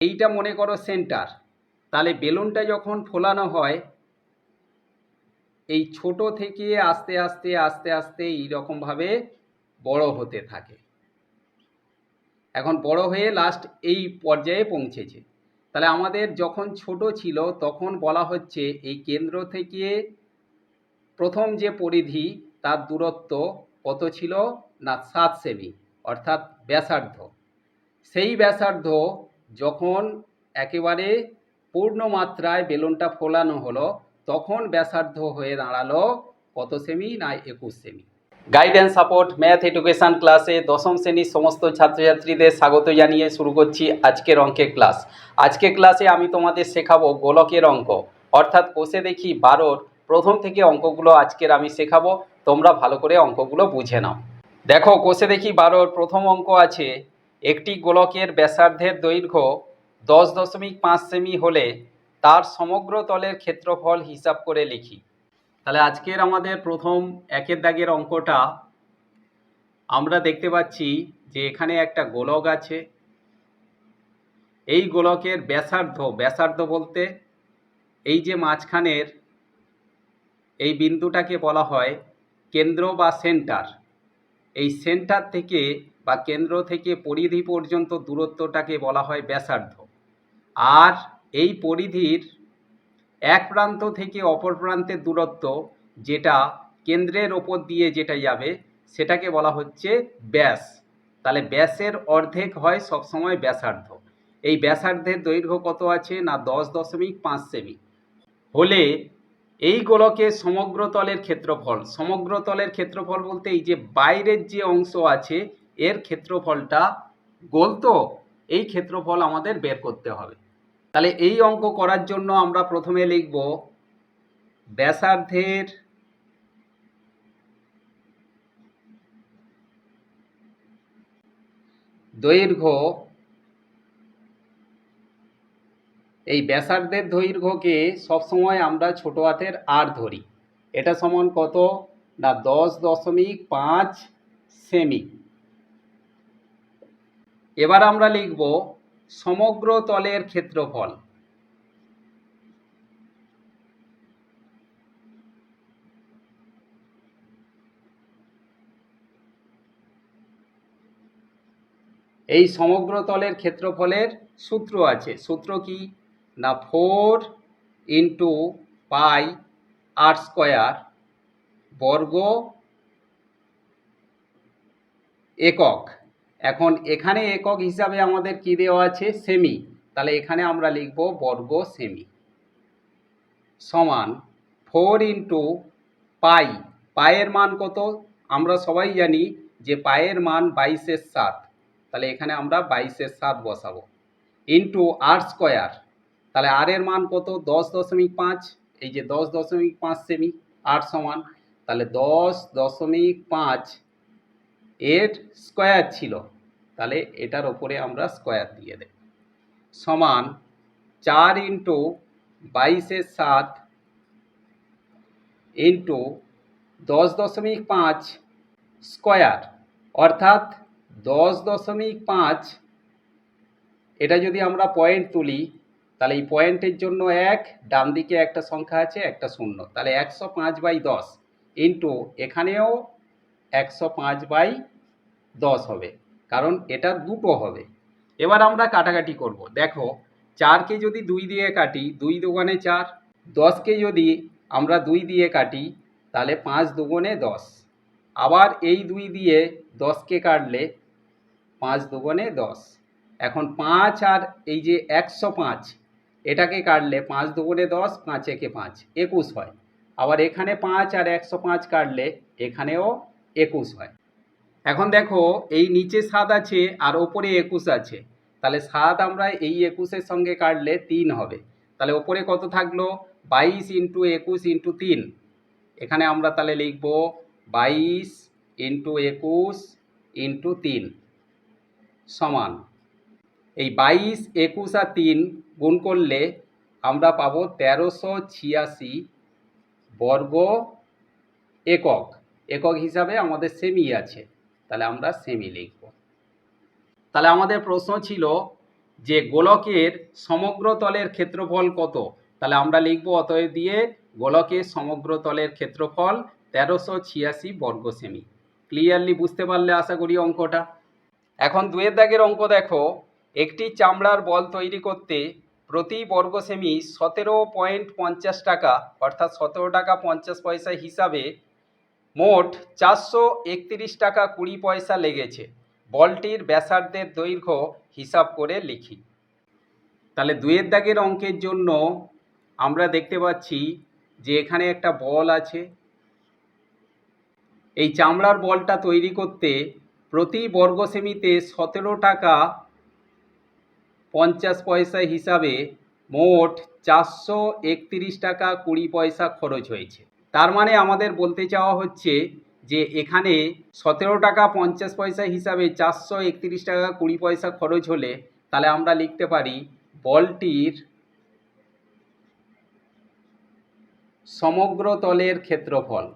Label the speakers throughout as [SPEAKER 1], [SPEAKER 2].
[SPEAKER 1] এইটা মনে করো সেন্টার তাহলে বেলুনটা যখন ফোলানো হয়, এই ছোট থেকে আস্তে আস্তে আস্তে আস্তে এইরকমভাবে বড় হতে থাকে। এখন বড় হয়ে লাস্ট এই পর্যায়ে পৌঁছেছে। তাহলে আমাদের যখন ছোট ছিল, তখন বলা হচ্ছে এই কেন্দ্র থেকে প্রথম যে পরিধি, তার দূরত্ব কত ছিল? না, সাত সেমি, অর্থাৎ ব্যাসার্ধ। সেই ব্যাসার্ধ যখন একেবারে পূর্ণ মাত্রায় বেলুনটা ফোলানো হলো, তখন ব্যাসার্ধ হয়ে দাঁড়াল কত সেমি না একুশ সেমি। গাইডেন্স সাপোর্ট ম্যাথ এডুকেশন ক্লাসে দশম শ্রেণির সমস্ত ছাত্রছাত্রীদের স্বাগত জানিয়ে শুরু করছি আজকের অঙ্কের ক্লাস আজকে ক্লাসে আমি তোমাদের শেখাবো গোলকের অঙ্ক। অর্থাৎ কোষে দেখি বারোর প্রথম থেকে অঙ্কগুলো আজকের আমি শেখাবো। তোমরা ভালো করে অঙ্কগুলো বুঝে নাও। দেখো কোষে দেখি বারোর প্রথম অঙ্ক আছে একটি গোলকের ব্যাসার্ধের দৈর্ঘ্য দশ দশমিক পাঁচ সেমি হলে তার সমগ্র তলের ক্ষেত্রফল হিসাব করে লিখি। তাহলে আজকের আমাদের প্রথম একের দাগের অঙ্কটা, আমরা দেখতে পাচ্ছি যে এখানে একটা গোলক আছে। এই গোলকের ব্যাসার্ধ ব্যাসার্ধ বলতে এই যে মাঝখানের এই বিন্দুটাকে বলা হয় কেন্দ্র বা সেন্টার। এই সেন্টার থেকে বা কেন্দ্র থেকে পরিধি পর্যন্ত দূরত্বটাকে বলা হয় ব্যাসার্ধ। আর এই পরিধির এক প্রান্ত থেকে অপর প্রান্তের দূরত্ব যেটা কেন্দ্রের ওপর দিয়ে যেটা যাবে, সেটাকে বলা হচ্ছে ব্যাস। তাহলে ব্যাসের অর্ধেক হয় সবসময় ব্যাসার্ধ। এই ব্যাসার্ধের দৈর্ঘ্য কত আছে না দশ দশমিক পাঁচ সেমি? হলে এই গোলকের সমগ্র তলের ক্ষেত্রফল, সমগ্র তলের ক্ষেত্রফল বলতে এই যে বাইরের যে অংশ আছে এর ক্ষেত্রফলটা গোল তো, এই ক্ষেত্রফল আমাদের বের করতে হবে। তাহলে এই অঙ্ক করার জন্য আমরা প্রথমে লিখব ব্যাসার্ধের দৈর্ঘ্য, এই ব্যাসার্ধের দৈর্ঘ্যকে সবসময় আমরা ছোট হাতের আর ধরি। এটা সমান কত? না, দশ দশমিক পাঁচ সেমি। এবার আমরা লিখব সমগ্র তলের ক্ষেত্রফল। এই সমগ্র তলের ক্ষেত্রফলের সূত্র আছে। সূত্র কি? না, four into pi r square বর্গ একক। এখন এখানে একক হিসাবে আমাদের কি দেওয়া আছে? সেমি। তাহলে এখানে আমরা লিখব বর্গ সেমি। সমান ফোর ইন্টু পাই। পায়ের মান কত? আমরা সবাই জানি যে পায়ের মান বাইশের সাত। তাহলে এখানে আমরা বাইশের সাত বসাবো। Into r square. তাহলে আর এর মান কত? দশ দশমিক পাঁচ। এই যে দশ দশমিক পাঁচ সেমি। আর সমান। তাহলে দশ দশমিক পাঁচ এর স্কোয়ার ছিল, তাহলে এটার ওপরে আমরা স্কোয়ার দিয়ে দেব। সমান চার ইন্টু বাইশের সাত ইন্টু দশ দশমিক পাঁচ স্কোয়ার, অর্থাৎ দশ দশমিক পাঁচ। এটা যদি আমরা পয়েন্ট তুলি, তাহলে এই পয়েন্টের জন্য এক, ডান দিকে একটা সংখ্যা আছে, একটা শূন্য, তাহলে একশো পাঁচ বাই দশ ইন্টু এখানেও একশো পাঁচ বাই দশ হবে। কারণ এটা দুটো হবে। এবার আমরা কাটাকাটি করব। দেখো, চারকে যদি দুই দিয়ে কাটি, দুই দোকানে চার, দশকে যদি আমরা দুই দিয়ে কাটি, তাহলে পাঁচ দুগুণে দশ। আবার এই দুই দিয়ে দশকে কাটলে পাঁচ দুগুণে দশ। এখন পাঁচ আর এই যে একশো পাঁচ, এটাকে কাটলে পাঁচ দুগুণে দশ পাঁচ একে পাঁচ, একুশ হয়। আবার এখানে পাঁচ আর একশো পাঁচ কাটলে এখানেও একুশ হয়। এখন দেখো, এই নিচে সাত আছে আর ওপরে একুশ আছে। তাহলে সাত আমরা এই একুশের সঙ্গে কাটলে তিন হবে। তাহলে ওপরে কত থাকল? বাইশ ইন্টু একুশ ইন্টু তিন। এখানে আমরা তাহলে লিখব বাইশ ইন্টু একুশ ইন্টু তিন সমান। এই বাইশ, একুশ আর তিন গুণ করলে আমরা পাবো তেরোশো ছিয়াশি বর্গ একক। একক হিসাবে আমাদের সেমি আছে। তাহলে আমরা সেমি লিখব। তাহলে আমাদের প্রশ্ন ছিল যে গোলকের সমগ্র তলের ক্ষেত্রফল কত? তাহলে আমরা লিখব অতএব দিয়ে গোলকের সমগ্র তলের ক্ষেত্রফল তেরোশো ছিয়াশি বর্গ সেমি। ক্লিয়ারলি বুঝতে পারলে আশা করি অঙ্কটা। এখন দুয়ের দাগের অঙ্ক দেখো। একটি চামড়ার বল তৈরি করতে প্রতি বর্গ সেমি সতেরো পয়েন্ট পঞ্চাশ টাকা, অর্থাৎ সতেরো টাকা পঞ্চাশ পয়সা হিসাবে মোট চারশো একত্রিশ টাকা কুড়ি পয়সা লেগেছে। বলটির ব্যাসার্ধের দৈর্ঘ্য হিসাব করে লিখি। তাহলে দুয়ের দাগের অঙ্কের জন্য আমরা দেখতে পাচ্ছি যে এখানে একটা বল আছে। এই চামড়ার বলটা তৈরি করতে প্রতি বর্গ সেমিতে সতেরো টাকা পঞ্চাশ পয়সা হিসাবে মোট চারশো একত্রিশ টাকা কুড়ি পয়সা খরচ হয়েছে। তার মানে আমাদের বলতে চাওয়া হচ্ছে যে এখানে সতেরো টাকা পঞ্চাশ পয়সা হিসাবে চারশো একত্রিশ টাকা কুড়ি পয়সা খরচ হলে তাহলে আমরা লিখতে পারি বলটির সমগ্র তলের ক্ষেত্রফল।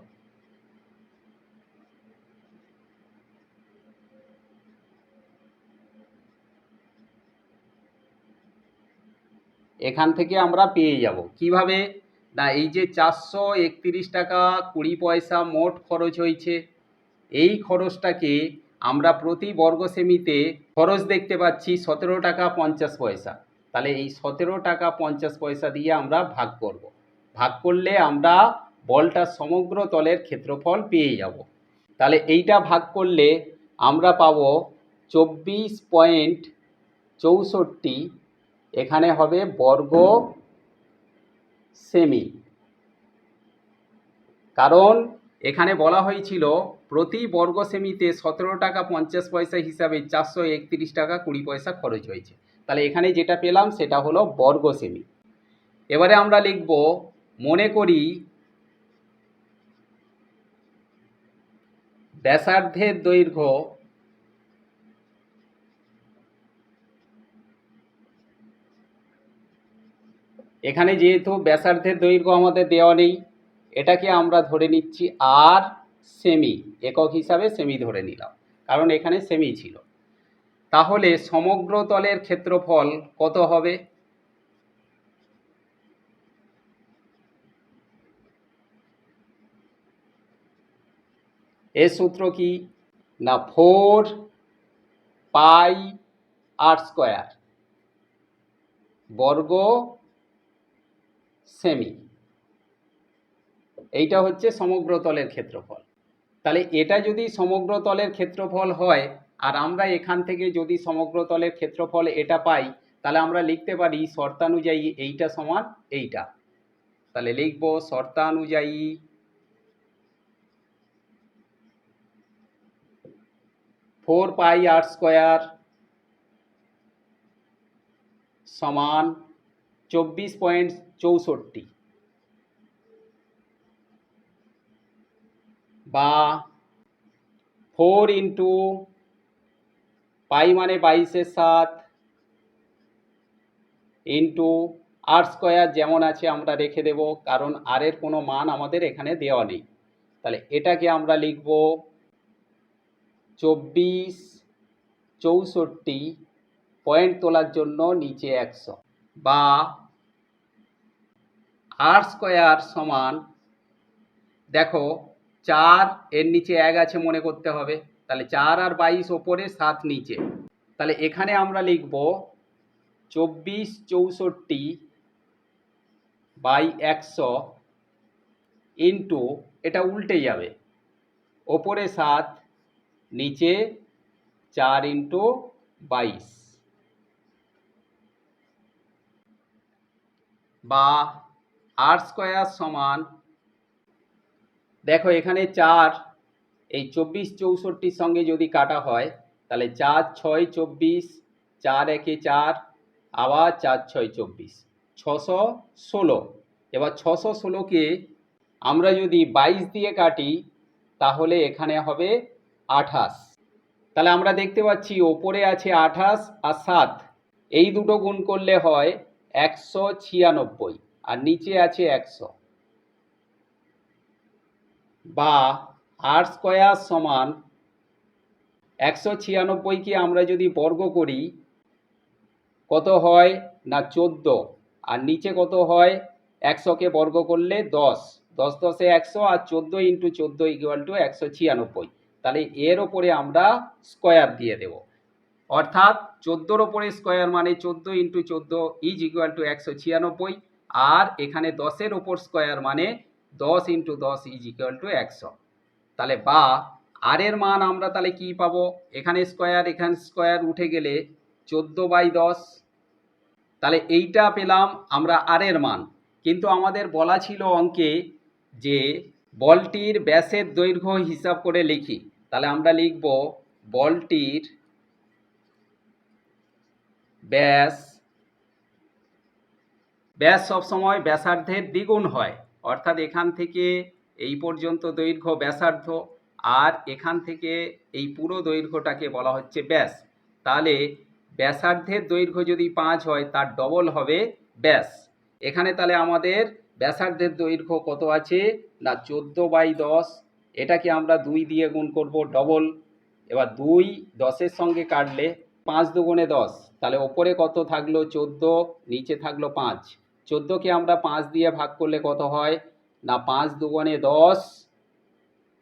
[SPEAKER 1] এখান থেকে আমরা পেয়ে যাব। কীভাবে? না, এই যে চারশো একত্রিশ টাকা কুড়ি পয়সা মোট খরচ হয়েছে, এই খরচটাকে আমরা প্রতি বর্গ সেমিতে খরচ দেখতে পাচ্ছি সতেরো টাকা পঞ্চাশ পয়সা তাহলে এই সতেরো টাকা পঞ্চাশ পয়সা দিয়ে আমরা ভাগ করব। ভাগ করলে আমরা বলটার সমগ্র তলের ক্ষেত্রফল পেয়ে যাব তাহলে এইটা ভাগ করলে আমরা পাবো চব্বিশ পয়েন্ট চৌষট্টি, এখানে হবে বর্গ সেমি। কারণ এখানে বলা হয়েছিল, প্রতি বর্গ সেমিতে সতেরো টাকা পঞ্চাশ পয়সা হিসাবে চারশো একত্রিশ টাকা কুড়ি পয়সা খরচ হয়েছে। তাহলে এখানে যেটা পেলাম, সেটা হলো বর্গ সেমি। এবারে আমরা লিখব, মনে করি ব্যাসার্ধের দৈর্ঘ্য এখানে যেহেতু ব্যাসার্ধের দৈর্ঘ্য আমাদের দেওয়া নেই, এটাকে আমরা ধরে নিচ্ছি আর সেমি একক হিসাবে সেমি ধরে নিলাম, কারণ এখানে সেমি ছিল। তাহলে সমগ্র তলের ক্ষেত্রফল কত হবে? এর সূত্র কি? না ফোর পাই আর স্কোয়ার বর্গ সেমি। এইটা হচ্ছে সমগ্র তলের ক্ষেত্রফল। তাহলে এটা যদি সমগ্র তলের ক্ষেত্রফল হয়, আর আমরা এখান থেকে যদি সমগ্র তলের ক্ষেত্রফল এটা পাই, তাহলে আমরা লিখতে পারি শর্তানুযায়ী এইটা সমান এইটা। তাহলে লিখব শর্তানুযায়ী ফোর পাই আর স্কোয়ার সমান চব্বিশ পয়েন্ট চৌষট্টি। বা ফোর ইন্টু পাই মানে বাইশের সাত ইন্টু আর স্কোয়ার যেমন আছে আমরা রেখে দেব, কারণ আর এর কোনো মান আমাদের এখানে দেওয়া নেই। তাহলে এটাকে আমরা লিখব চব্বিশ চৌষট্টি পয়েন্ট তোলার জন্য নিচে একশো বা আর স্কোয়ার সমান, দেখো, চার এর নিচে এক আছে মনে করতে হবে, তাহলে চার আর বাইশ ওপরে, সাত নিচে। তাহলে এখানে আমরা লিখব চব্বিশ চৌষট্টি বাই একশো ইন্টু, এটা উল্টে যাবে, ওপরে সাত, নিচে চার ইন্টু বাইশ। বা আর স্কোয়ার সমান, দেখো এখানে চার, এই চব্বিশ চৌষট্টির সঙ্গে যদি কাটা হয়, তাহলে চার ছয় চব্বিশ, চার একে চার, আবার চার ছয় চব্বিশ, ছশো ষোলো। এবার ছশো ষোলোকে আমরা যদি বাইশ দিয়ে কাটি, তাহলে এখানে হবে আঠাশ। তাহলে আমরা দেখতে পাচ্ছি ওপরে আছে আঠাশ আর সাত। এই দুটো গুণ করলে হয় একশো ছিয়ানব্বই। আর নিচে আছে একশো। বা আর স্কোয়ার সমান একশো ছিয়ানব্বইকে আমরা যদি বর্গ করি, কত হয়? না, চোদ্দ। আর নিচে কত হয়? একশোকে বর্গ করলে দশ। দশ দশে একশো আর চোদ্দ ইন্টু চোদ্দ ইকুয়াল টু একশো ছিয়ানব্বই। তাহলে এর ওপরে আমরা স্কোয়ার দিয়ে দেব। অর্থাৎ চোদ্দোর ওপরে স্কোয়ার মানে চোদ্দ ইন্টু চোদ্দ ইজ ইকুয়াল টু একশো ছিয়ানব্বই। আর এখানে দশের ওপর স্কোয়ার মানে দশ ইন্টু দশ ইজ ইকুয়াল টু একশো। তাহলে বা আর এর মান আমরা তাহলে কি পাবো? এখানে স্কোয়ার এখানে স্কোয়ার উঠে গেলে চোদ্দ বাই দশ। তাহলে এইটা পেলাম আমরা আর এর মান। কিন্তু আমাদের বলা ছিল অঙ্কে যে বলটির ব্যাসের দৈর্ঘ্য হিসাব করে লিখি। তাহলে আমরা লিখব বলটির ব্যাস ব্যাস সবসময় ব্যাসার্ধের দ্বিগুণ হয়। অর্থাৎ এখান থেকে এই পর্যন্ত দৈর্ঘ্য ব্যাসার্ধ আর এখান থেকে এই পুরো দৈর্ঘ্যটাকে বলা হচ্ছে ব্যাস। তাহলে ব্যাসার্ধের দৈর্ঘ্য যদি পাঁচ হয়, তার ডবল হবে ব্যাস। এখানে তাহলে আমাদের ব্যাসার্ধের দৈর্ঘ্য কত আছে? না, চোদ্দ বাই দশ। এটাকে আমরা দুই দিয়ে গুণ করব ডবল এবার দুই দশের সঙ্গে কাটলে পাঁচ দুগুণে দশ। তাহলে ওপরে কত থাকল? চোদ্দ, নিচে থাকল পাঁচ। চোদ্দোকে আমরা পাঁচ দিয়ে ভাগ করলে কত হয়? না, পাঁচ দুগুণে দশ,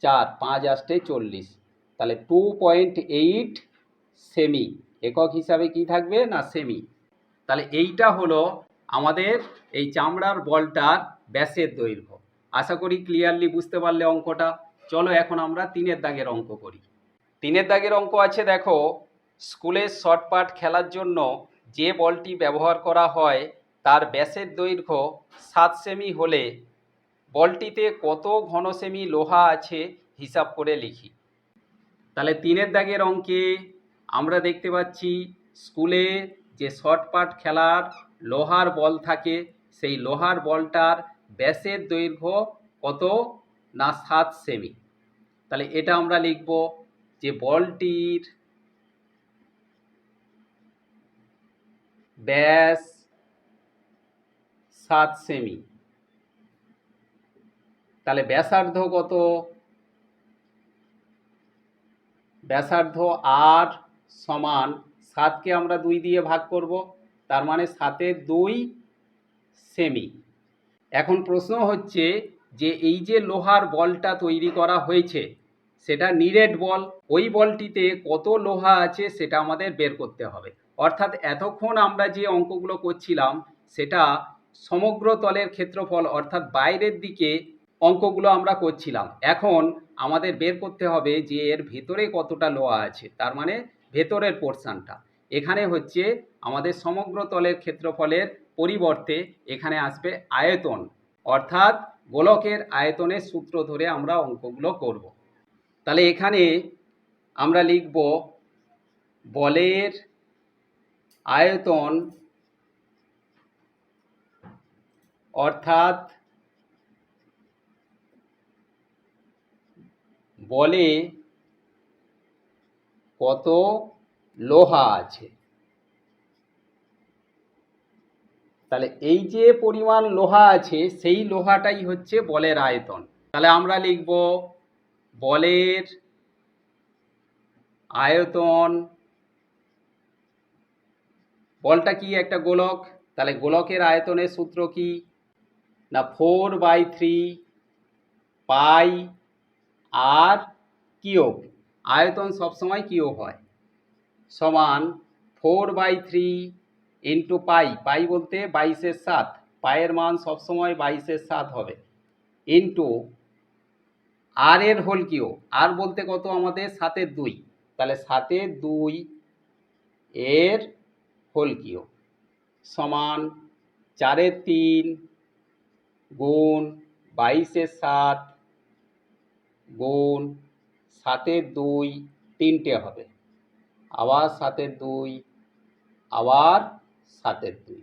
[SPEAKER 1] চার, পাঁচ আসতে চল্লিশ। তাহলে টু পয়েন্ট এইট সেমি একক হিসাবে কি থাকবে? না সেমি তাহলে এইটা হলো আমাদের এই চামড়ার বলটার ব্যাসের দৈর্ঘ্য। আশা করি ক্লিয়ারলি বুঝতে পারলে অঙ্কটা। চলো এখন আমরা তিনের দাগের অঙ্ক করি। তিনের দাগের অঙ্ক আছে, দেখো, স্কুলের শর্টপাট খেলার জন্য যে বলটি ব্যবহার করা হয় তার ব্যাসের দৈর্ঘ্য সাত সেমি হলে বলটিতে কত ঘন সেমি লোহা আছে হিসাব করে লিখি। তাহলে তিনের দাগের অঙ্কে আমরা দেখতে পাচ্ছি স্কুলে যে শর্টপাট খেলার লোহার বল থাকে, সেই লোহার বলটার ব্যাসের দৈর্ঘ্য কত না সাত সেমি। তাহলে এটা আমরা লিখব যে বলটির ব্যাস সাত সেমি। তাহলে ব্যাসার্ধ কত? ব্যাসার্ধ আর সমান সাতকে আমরা দুই দিয়ে ভাগ করব, তার মানে সাতের দুই সেমি। এখন প্রশ্ন হচ্ছে যে এই যে লোহার বলটা তৈরি করা হয়েছে, সেটা নিরেট বল, ওই বলটিতে কত লোহা আছে সেটা আমাদের বের করতে হবে। অর্থাৎ এতক্ষণ আমরা যে অঙ্কগুলো করছিলাম, সেটা সমগ্র তলের ক্ষেত্রফল অর্থাৎ বাইরের দিকে অঙ্কগুলো আমরা করছিলাম। এখন আমাদের বের করতে হবে যে এর ভেতরে কতটা লোহা আছে, তার মানে ভেতরের পোর্শনটা। এখানে হচ্ছে আমাদের সমগ্র তলের ক্ষেত্রফলের পরিবর্তে এখানে আসবে আয়তন, অর্থাৎ গোলকের আয়তনের সূত্র ধরে আমরা অঙ্কগুলো করব। তাহলে এখানে আমরা লিখব বলের আয়তন অর্থাৎ বলে কত লোহা আছে। তাহলে এই যে পরিমাণ লোহা আছে, সেই লোহাটাই হচ্ছে বলের আয়তন। তাহলে আমরা লিখব বলের আয়তন, বলটা কি একটা গোলক? তাহলে গোলকের আয়তনের সূত্র কি? না four by three pi r cube আয়তন সবসময় কিউব হয়। সমান four by three into pi pi বলতে বাইশের সাত। পায়ের মান সবসময় বাইশের সাত হবে। ইন্টু আর এর হোল কিউ আর বলতে কত আমাদের? সাতের দুই। তাহলে সাতের দুই এর হোল কিউ সমান চারের তিন গুণ বাইশের সাত, গুণ সাতের দুই তিনটে হবে। আবার সাতের দুই, আবার সাতের দুই।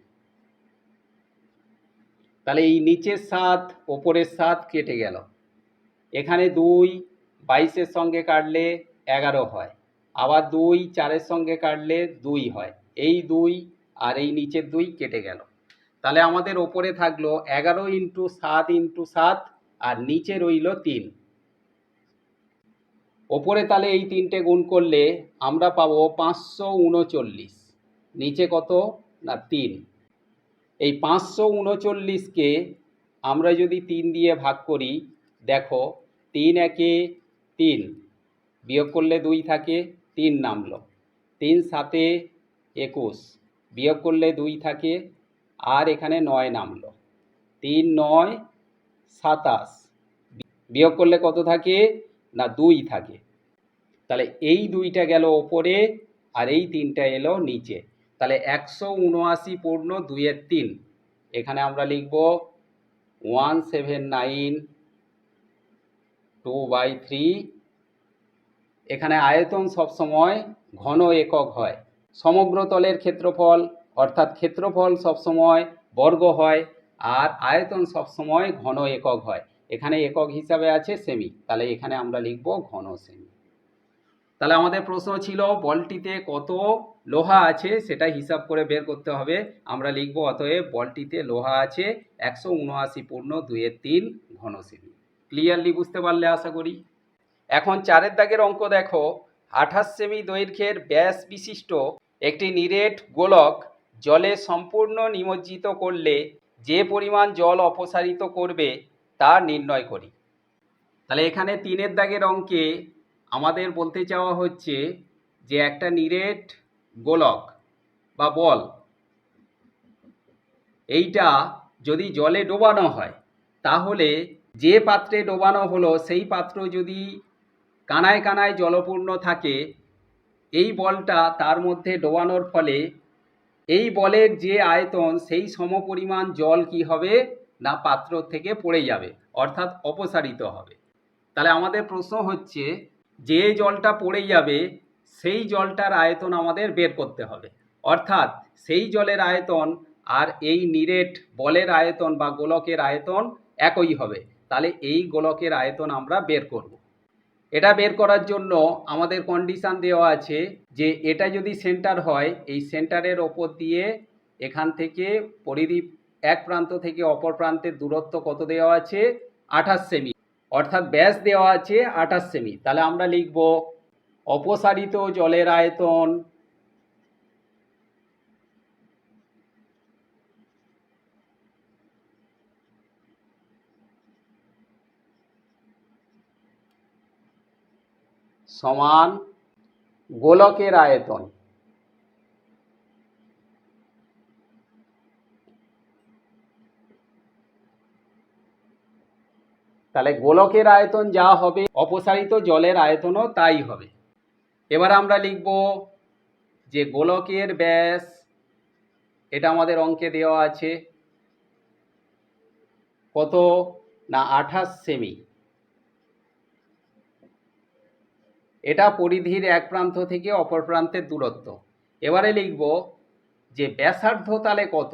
[SPEAKER 1] তাহলে এই নিচের সাত, ওপরের সাত কেটে গেল। এখানে দুই বাইশের সঙ্গে কাটলে এগারো হয়। আবার দুই চারের সঙ্গে কাটলে দুই হয়। এই দুই আর এই নিচের দুই কেটে গেল। তাহলে আমাদের ওপরে থাকল এগারো ইন্টু সাত ইন্টু সাত, আর নিচে রইল তিন। ওপরে তাহলে এই তিনটে গুণ করলে আমরা পাবো পাঁচশো উনচল্লিশ। নিচে কত? না, তিন। এই পাঁচশো উনচল্লিশকে আমরা যদি তিন দিয়ে ভাগ করি, দেখো, তিন একে তিন বিয়োগ করলে দুই থাকে, তিন নামলো। তিন সাতে একুশ বিয়োগ করলে দুই থাকে আর এখানে নয় নামলো। তিন নয়, সাতাশ। বিয়োগ করলে কত থাকে? না, দুই থাকে। তাহলে এই দুইটা গেল ওপরে আর এই তিনটা এলো নিচে। তাহলে একশো উনআশি পূর্ণ দুইয়ের তিন। এখানে আমরা লিখব one seven nine two by three. এখানে আয়তন সবসময় ঘন একক হয়। সমগ্র তলের ক্ষেত্রফল অর্থাৎ ক্ষেত্রফল সবসময় বর্গ হয় আর আয়তন সবসময় ঘন একক হয়। এখানে একক হিসাবে আছে সেমি তাহলে এখানে আমরা লিখব ঘন সেমি তাহলে আমাদের প্রশ্ন ছিল, বলটিতে কত লোহা আছে সেটা হিসাব করে বের করতে হবে। আমরা লিখব, অতএব বলটিতে লোহা আছে একশো উনআশি পূর্ণ দুইয়ের তিন ঘন সেমি ক্লিয়ারলি বুঝতে পারলে আশা করি। এখন চারের দাগের অঙ্ক দেখো। আঠাশ সেমি দৈর্ঘ্যের ব্যাস বিশিষ্ট একটি নিরেট গোলক জলে সম্পূর্ণ নিমজ্জিত করলে যে পরিমাণ জল অপসারিত করবে তা নির্ণয় করি। তাহলে এখানে তিনের দাগের অঙ্কে আমাদের বলতে চাওয়া হচ্ছে যে একটা নিরেট গোলক বা বল, এইটা যদি জলে ডোবানো হয়, তাহলে যে পাত্রে ডোবানো হলো, সেই পাত্র যদি কানায় কানায় জলপূর্ণ থাকে, এই বলটা তার মধ্যে ডোবানোর ফলে এই বলের যে আয়তন, সেই সমপরিমাণ জল কি হবে? না পাত্র থেকে পড়ে যাবে, অর্থাৎ অপসারিত হবে। তাহলে আমাদের প্রশ্ন হচ্ছে, যে জলটা পড়ে যাবে, সেই জলটার আয়তন আমাদের বের করতে হবে। অর্থাৎ সেই জলের আয়তন আর এই নিরেট বলের আয়তন বা গোলকের আয়তন একই হবে। তাহলে এই গোলকের আয়তন আমরা বের করব। এটা বের করার জন্য আমাদের কন্ডিশান দেওয়া আছে যে এটা যদি সেন্টার হয়, এই সেন্টারের ওপর দিয়ে এখান থেকে পরিধি এক প্রান্ত থেকে অপর প্রান্তের দূরত্ব কত দেওয়া আছে? আঠাশ সেমি অর্থাৎ ব্যাস দেওয়া আছে আঠাশ সেমি তাহলে আমরা লিখব, অপসারিত জলের আয়তন সমান গোলকের আয়তন। তাহলে গোলকের আয়তন যা হবে, অপসারিত জলের আয়তনও তাই হবে। এবার আমরা লিখব যে গোলকের ব্যাস, এটা আমাদের অঙ্কে দেওয়া আছে, কত না আঠাশ সেমি। এটা পরিধির এক প্রান্ত থেকে অপর প্রান্তের দূরত্ব। এবারে লিখব যে ব্যাসার্ধ তাহলে কত?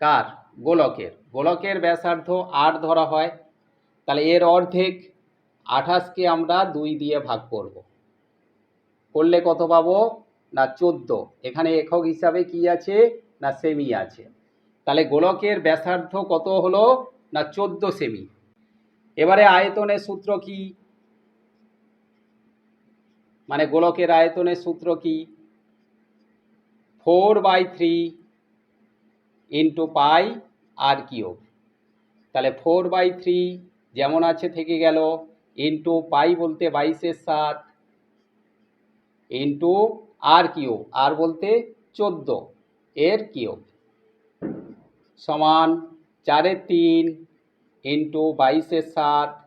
[SPEAKER 1] কার? গোলকের। গোলকের ব্যাসার্ধ আট ধরা হয়। তাহলে এর অর্ধেক আঠাশকে আমরা দুই দিয়ে ভাগ করব। করলে কত পাবো? না, চোদ্দ। এখানে একক হিসাবে কি আছে? না সেমি আছে। তাহলে গোলকের ব্যাসার্ধ কত হলো? না, চোদ্দ সেমি এবারে আয়তনের সূত্র কি? মানে গোলকের আয়তনের সূত্র কি? Four by three into pi r cube. তাহলে ফোর বাই থ্রি যেমন আছে থেকে গেল, ইন্টু পাই বলতে বাইশের সাত, ইন্টু আর কিউব, আর বলতে চোদ্দ এর কিউব। সমান চারের তিন ইন্টু বাইশের সাত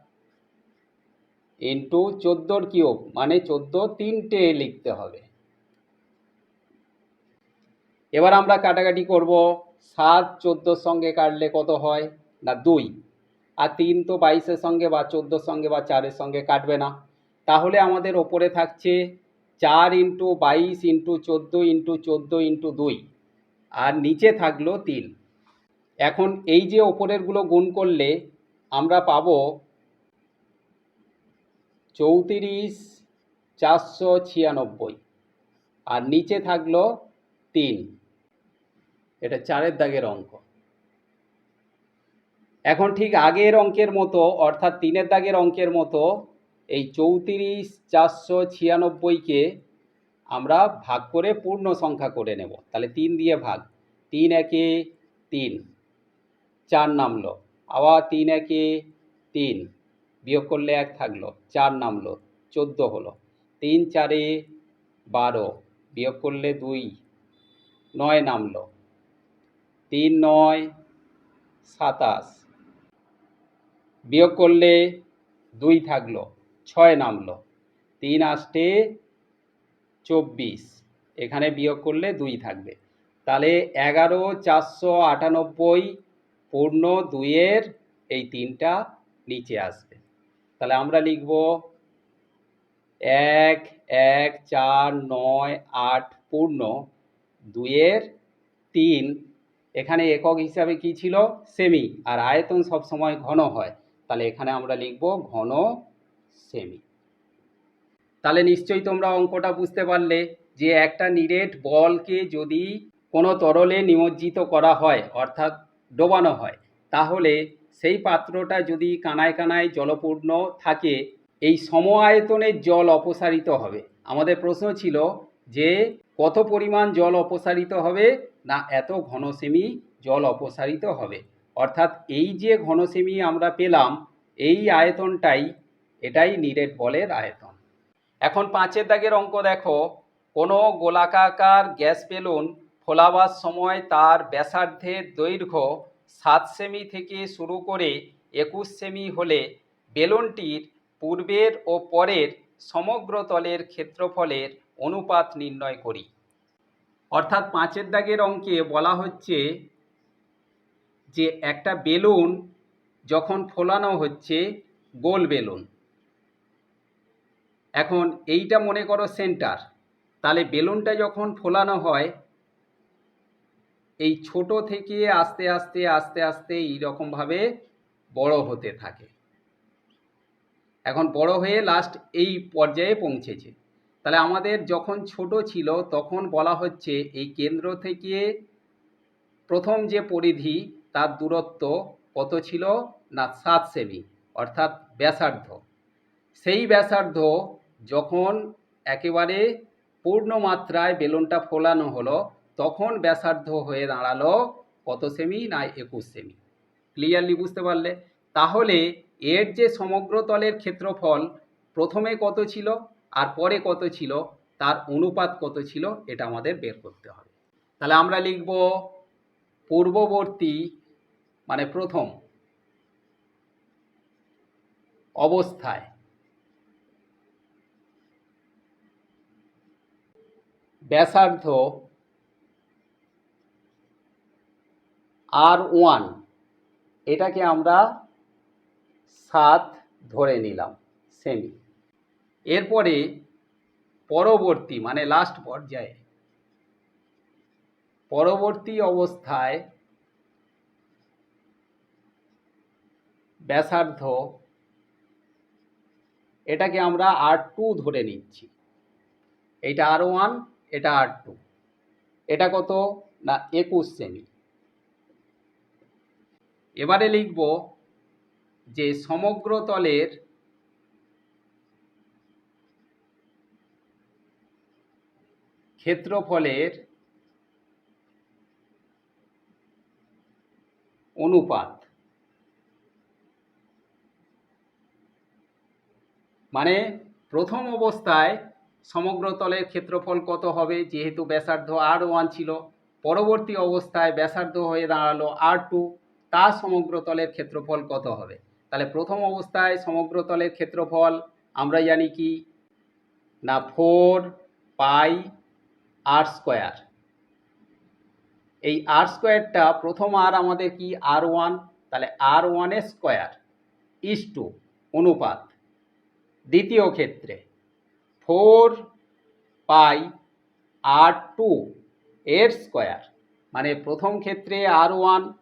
[SPEAKER 1] ইন্টু চোদ্দোর কিউব মানে চোদ্দ তিনটে লিখতে হবে। এবার আমরা কাটাকাটি করব, সাত চোদ্দোর সঙ্গে কাটলে কত হয়? না, দুই। আর তিন তো বাইশের সঙ্গে বা চোদ্দোর সঙ্গে বা চারের সঙ্গে কাটবে না। তাহলে আমাদের ওপরে থাকছে চার ইন্টু বাইশ ইন্টু চোদ্দ ইন্টু চোদ্দ ইন্টু দুই। আর নিচে থাকল তিন। এখন এই যে ওপরেরগুলো গুণ করলে আমরা পাবো চৌত্রিশ চারশো ছিয়ানব্বই। আর নিচে থাকল তিন। এটা চারের দাগের অঙ্ক। এখন ঠিক আগের অঙ্কের মতো, অর্থাৎ তিনের দাগের অঙ্কের মতো, এই চৌত্রিশ চারশো ছিয়ানব্বইকে আমরা ভাগ করে পূর্ণ সংখ্যা করে নেব। তাহলে তিন দিয়ে ভাগ। তিন একে তিন। চার নামলো। আবার তিন একে তিন। বিয়োগ করলে এক থাকল, চার নামলো, চোদ্দ হলো। তিন, চারে বারো, বিয়োগ করলে দুই, নয় নামলো। তিন, নয়, সাতাশ, বিয়োগ করলে দুই থাকল, ছয় নামলো। তিন আষ্টে চব্বিশ, এখানে বিয়োগ করলে দুই থাকবে। তাহলে এগারো, চারশো আটানব্বই পূর্ণ দুইয়ের এই তিনটা নিচে আসবে। তাহলে আমরা লিখব এক এক, চার, নয়, আট, পূর্ণ। দুইয়ের তিন। এখানে একক হিসাবে কি ছিল? সেমি। আর আয়তন সব সময় ঘন হয়। তাহলে এখানে আমরা লিখব ঘন সেমি। তাহলে নিশ্চয়ই তোমরা অঙ্কটা বুঝতে পারলে যে একটা নিরেট বলকে যদি কোনো তরলে নিমজ্জিত করা হয়, অর্থাৎ ডোবানো হয়, তাহলে সেই পাত্রটা যদি কানায় কানায় জলপূর্ণ থাকে, এই সম আয়তনের জল অপসারিত হবে। আমাদের প্রশ্ন ছিল যে, কত পরিমাণ জল অপসারিত হবে না এত ঘনসেমি জল অপসারিত হবে? অর্থাৎ এই যে ঘনসেমি আমরা পেলাম, এই আয়তনটাই এটাই নিরেট বলের আয়তন। এখন পাঁচের দাগের অঙ্ক দেখো। কোনো গোলাকাকার গ্যাস বেলুন ফোলাবার সময় তার ব্যাসার্ধের দৈর্ঘ্য সাত সেমি থেকে শুরু করে একুশ সেমি হলে বেলুনটির পূর্বের ও পরের সমগ্র তলের ক্ষেত্রফলের অনুপাত নির্ণয় করি। অর্থাৎ পাঁচের দাগের অঙ্কে বলা হচ্ছে যে একটা বেলুন যখন ফোলানো হচ্ছে, গোল বেলুন। এখন এইটা মনে করো সেন্টার। তাহলে বেলুনটা যখন ফোলানো হয় এই ছোট থেকে আস্তে আস্তে আস্তে আস্তে এইরকমভাবে বড় হতে থাকে। এখন বড় হয়ে লাস্ট এই পর্যায়ে পৌঁছেছে। তাহলে আমাদের যখন ছোট ছিল, তখন বলা হচ্ছে এই কেন্দ্র থেকে প্রথম যে পরিধি, তার দূরত্ব কত ছিল? না, সাত সেমি, অর্থাৎ ব্যাসার্ধ। সেই ব্যাসার্ধ যখন একেবারে পূর্ণ মাত্রায় বেলুনটা ফোলানো হলো তখন ব্যাসার্ধ হয়ে দাঁড়াল কত সেমি না একুশ সেমি? ক্লিয়ারলি বুঝতে পারলে? তাহলে এর যে সমগ্র তলের ক্ষেত্রফল প্রথমে কত ছিল আর পরে কত ছিল? তার অনুপাত কত ছিল? এটা আমাদের বের করতে হবে। তাহলে আমরা লিখব পূর্ববর্তী মানে প্রথম অবস্থায় ব্যাসার্ধ আর ওয়ান। এটাকে আমরা সাত ধরে নিলাম, সেমি। এরপরে পরবর্তী মানে লাস্ট পর্যায়ে, পরবর্তী অবস্থায় ব্যাসার্ধ, এটাকে আমরা আর টু ধরে নিচ্ছি। এইটা আর ওয়ান, এটা আর টু। এটা কত? না, একুশ সেমি। এবারে লিখব যে সমগ্র তলের ক্ষেত্রফলের অনুপাত। মানে প্রথম অবস্থায় সমগ্র তলের ক্ষেত্রফল কত হবে? যেহেতু ব্যাসার্ধ আর ওয়ান ছিল, পরবর্তী অবস্থায় ব্যাসার্ধ হয়ে দাঁড়াল আর টু তার সমগ্র তলের ক্ষেত্রফল কত হবে? তাহলে প্রথম অবস্থায় সমগ্র তলের ক্ষেত্রফল আমরা জানি কি? না, ফোর পাই আর স্কোয়ার। এই আর স্কোয়ারটা প্রথম আর আমাদের কি? R one. তাহলে আর ওয়ানের স্কোয়ার ইস টু অনুপাত দ্বিতীয় ক্ষেত্রে ফোর পাই আর টু এর স্কোয়ার। মানে প্রথম ক্ষেত্রে আর ওয়ান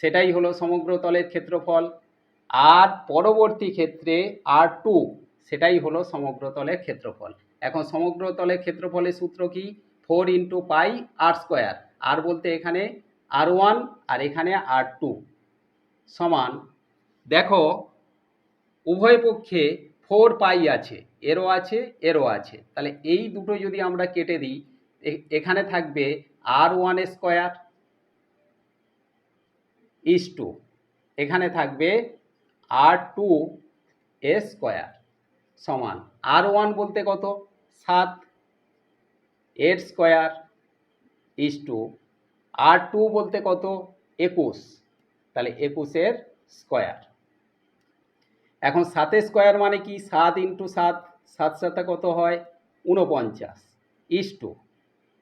[SPEAKER 1] সেটাই হলো সমগ্র তলের ক্ষেত্রফল। আর পরবর্তী ক্ষেত্রে আর টু সেটাই হলো সমগ্র তলের ক্ষেত্রফল। এখন সমগ্র তলের ক্ষেত্রফলের সূত্র কি? Four into pi r square r বলতে এখানে আর ওয়ান আর এখানে আর টু সমান, দেখো, উভয় পক্ষে ফোর পাই আছে, এরও আছে এরও আছে। তাহলে এই দুটো যদি আমরা কেটে দিই এখানে থাকবে r one square is to এখানে থাকবে আর টু এ স্কোয়ার সমান আর ওয়ান বলতে কত? সাত। R square is to r two বলতে কত? একুশ। তাহলে একুশের স্কোয়ার এখন সাতের স্কোয়ার মানে কি? সাত ইন্টু সাত সাত সাথে কত হয়? উনপঞ্চাশ ইস টু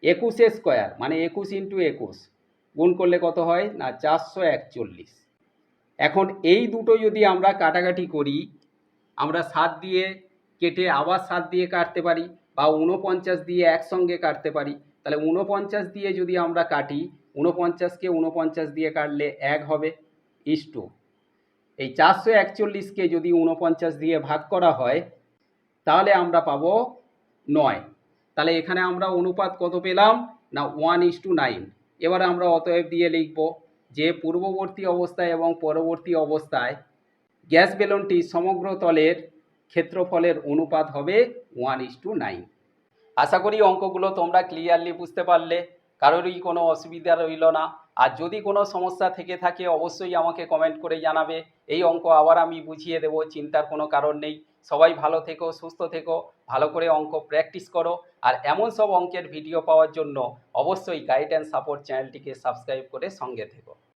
[SPEAKER 1] একুশের স্কোয়ার মানে একুশ ইন্টু একুশ। গুণ করলে কত হয়? না, চারশো একচল্লিশ। এখন এই দুটো যদি আমরা কাটাকাটি করি, আমরা সাত দিয়ে কেটে আবার সাত দিয়ে কাটতে পারি বা উনপঞ্চাশ দিয়ে একসঙ্গে কাটতে পারি, তাহলে উনপঞ্চাশ দিয়ে যদি আমরা কাটি উনপঞ্চাশকে উনপঞ্চাশ দিয়ে কাটলে এক হবে ইস টু এই চারশো একচল্লিশকে যদি উনপঞ্চাশ দিয়ে ভাগ করা হয়, তাহলে আমরা পাব নয়। তাহলে এখানে আমরা অনুপাত কত পেলাম? না ওয়ান ইস টু নাইন এবারে আমরা অতএব দিয়ে লিখব যে পূর্ববর্তী অবস্থায় এবং পরবর্তী অবস্থায় গ্যাস বেলুনটি সমগ্র তলের ক্ষেত্রফলের অনুপাত হবে ওয়ান ইস টু নাইন আশা করি অঙ্কগুলো তোমরা ক্লিয়ারলি বুঝতে পারলে। কারোরই কোনো অসুবিধা রইল না। আর যদি কোনো সমস্যা থেকে থাকে, অবশ্যই আমাকে কমেন্ট করে জানাবে। এই অঙ্ক আবার আমি বুঝিয়ে দেবো, চিন্তার কোনো কারণ নেই। সবাই ভালো থেকো, সুস্থ থেকো, ভালো করে অঙ্ক প্র্যাকটিস করো। আর এমন সব অঙ্কের ভিডিও পাওয়ার জন্য অবশ্যই গাইড অ্যান্ড সাপোর্ট চ্যানেলটিকে সাবস্ক্রাইব করে সঙ্গে থেকো।